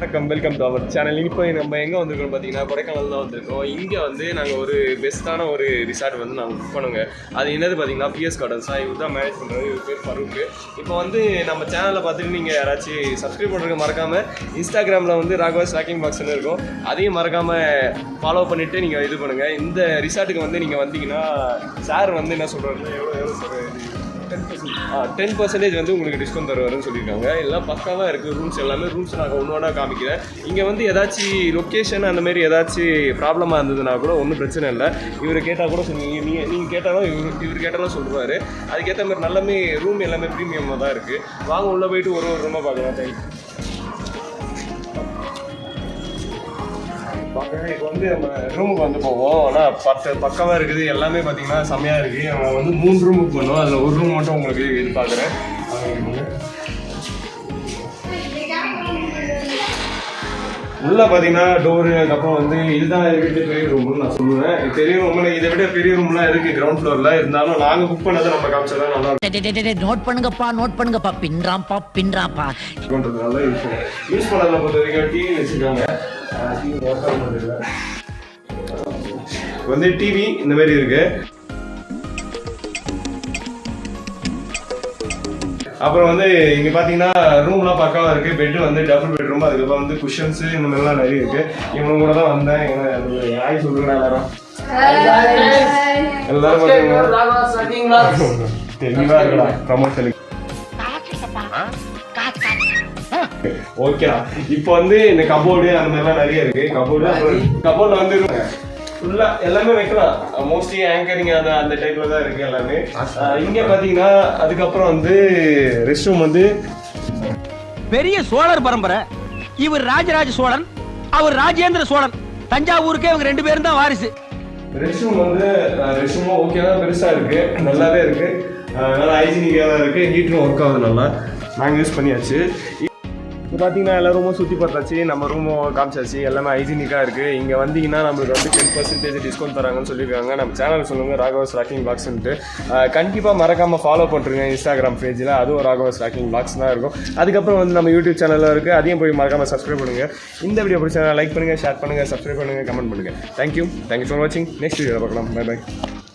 வணக்கம் welcome to our channel இப்போ நம்ம எங்கே வந்திருக்கோம் பார்த்தீங்கன்னா கொடைக்கானல் தான் வந்திருக்கோம். இங்கே வந்து நாங்கள் ஒரு பெஸ்ட்டான ஒரு ரிசார்ட் வந்து நாங்கள் புக் பண்ணுங்க. அது என்னது பார்த்தீங்கன்னா பிஎஸ் கார்டன்ஸ் தான் இவர் தான் மேனேஜ் பண்ணுறது இவர் பேர் ஃபரூக் இப்போ வந்து நம்ம சேனலில் பார்த்துட்டு நீங்கள் யாராச்சும் சப்ஸ்கிரைப் பண்ணுறது மறக்காமல் இன்ஸ்டாகிராமில் வந்து ராகவா ஸ்டாக்கிங் பாக்ஸ்னு இருக்கும். அதையும் மறக்காமல் ஃபாலோ பண்ணிவிட்டு நீங்கள் இது பண்ணுங்கள் இந்த ரிசார்ட்டுக்கு வந்து நீங்கள் வந்தீங்கன்னா சார் வந்து என்ன சொல்கிறாருன்னா எவ்வளோ எவ்வளோ சார் டென் பர்சன்டேஜ் வந்து உங்களுக்கு டிஸ்கவுண்ட் தருவாருன்னு சொல்லியிருக்காங்க. எல்லாம் பக்காவாக இருக்குது ரூம்ஸ் எல்லாமே. ரூம்ஸ் நாங்கள் ஒன்று ஒன்றா காமிக்கிறேன். இங்கே வந்து ஏதாச்சும் லொக்கேஷன் அந்த மாதிரி ஏதாச்சும் ப்ராப்ளமாக இருந்ததுன்னா கூட ஒன்றும் பிரச்சனை இல்லை. இவர் கேட்டால் கூட சொன்னீங்க நீங்கள் நீங்கள் கேட்டாலும் இவர் இவர் கேட்டாலும் சொல்லுவார். அதுக்கேற்ற மாதிரி நல்லாமே ரூம் எல்லாமே ப்ரீமியமாக தான் இருக்குது வாங்க உள்ளே போயிட்டு ஒரு ஒரு ரூமாக பார்க்கலாம். தேங்க்யூ இப்போ வந்து நம்ம ரூமுக்கு வந்து போவோம். ஆனால் பத்து பக்கமாக இருக்குது எல்லாமே பார்த்தீங்கன்னா செம்மையாக இருக்குது நம்ம வந்து மூணு ரூம் புக் பண்ணுவோம் அதில் ஒரு ரூம் மட்டும் உங்களுக்கு இது பார்க்குறேன் உள்ள பார்த்தீங்கன்னா டோரு அதுக்கப்புறம் வந்து இதுதான் வீட்டு பெரிய ரூம்னு நான் சொல்லுவேன். பெரிய ரூம்ல இதை விட பெரிய ரூம்லாம் இருக்கு கிரவுண்ட் ஃப்ளோர்ல இருந்தாலும் நாங்கள் புக் பண்ணதை நம்ம காமிச்சா நல்லா நோட் பண்ணுங்கப்பா நோட் பண்ணுங்கப்பா. பின்றாம்பா பின்றாம்பா இருக்கும்ன்றது நல்ல விஷயம் யூஸ் பண்ணதில் பொறுத்த வரைக்கும் டிவி வச்சுருக்காங்க. வந்து டிவி இந்த மாதிரி இருக்கு. அப்புறம் வந்து இங்க பாத்தீங்கன்னா ரூம்லாம் பக்காவா இருக்கு. பெட் வந்து டபுள் பெட்ரூம் அதுக்கப்புறம் வந்து குஷன்ஸ் இந்த மாதிரிலாம் நிறைய இருக்கு. இவங்க கூட தான் வந்தேன். ஹாய் சொல்லுங்க எல்லாரும். எல்லாரும் பாத்தீங்கன்னா தெளிவா இருக்கடா ப்ரமோஷனுக்கு ஓகேடா இப்போ வந்து இந்த கபோர்டு அந்த மாதிரிலாம் நிறைய இருக்கு. கபோர்டு கபோர்ட்ல வந்து ஃபுல்லா எல்லாமே வைக்கலாம். மோஸ்ட்லி ஆங்கரிங் அந்த அந்த டைப்ல தான் இருக்கு எல்லாமே. இங்க பாத்தீங்கன்னா அதுக்கப்புறம் வந்து ரெஸ்ட் ரூம் வந்து பெரிய சோழர் பரம்பரை. இவர் ராஜராஜ சோழன் அவர் ராஜேந்திர சோழன். தஞ்சாவூருக்கே இவங்க ரெண்டு பேரும் தான் வாரிசு. ரெஸ்ட் ரூம் வந்து ரெஸ்ட் ரூமும் ஓகே தான். பெருசா இருக்கு. நல்லாவே இருக்கு. நல்லா ஹைஜீனிக்காக தான் இருக்கு. ஹீட்டரும் ஒர்க் ஆகுது நல்லா. நாங்கள் யூஸ் பண்ணியாச்சு. இப்போ பார்த்தீங்கன்னா எல்லா ரூமும் சுற்றி பார்த்தாச்சு நம்ம ரூமும் காமிச்சாச்சு எல்லாமே ஹைஜீனிக்காக இருக்குது இங்கே வந்தீங்கன்னா நம்மளுக்கு வந்து டென் பர்சன்டேஜ் டிஸ்கவுண்ட் தராங்கன்னு சொல்லியிருக்காங்க. நம்ம சேனல் சொல்லுங்கள் ராகவஸ் ராக்கிங் பாக்ஸ்ன்ட்டு கண்டிப்பாக மறக்காமல் ஃபாலோ பண்ணுறேங்க இன்ஸ்டாகிராம் பேஜில் அதுவும் ராகவஸ் ராக்கிங் பாக்ஸ் தான் இருக்கும். அதுக்கப்புறம் வந்து நம்ம யூடியூப் சேனலில் இருக்குது அதையும் போய் மறக்காமல் சப்ஸ்கிரைப் பண்ணுங்கள் இந்த வீடியோ பிடிச்சா லைக் பண்ணுங்கள் ஷேர் பண்ணுங்கள் சப்ஸ்கிரைப் பண்ணுங்கள் கமெண்ட் பண்ணுங்கள் thank you thank you for வாட்சிங் நெக்ஸ்ட் வீடியோவில் பார்க்கலாம். By by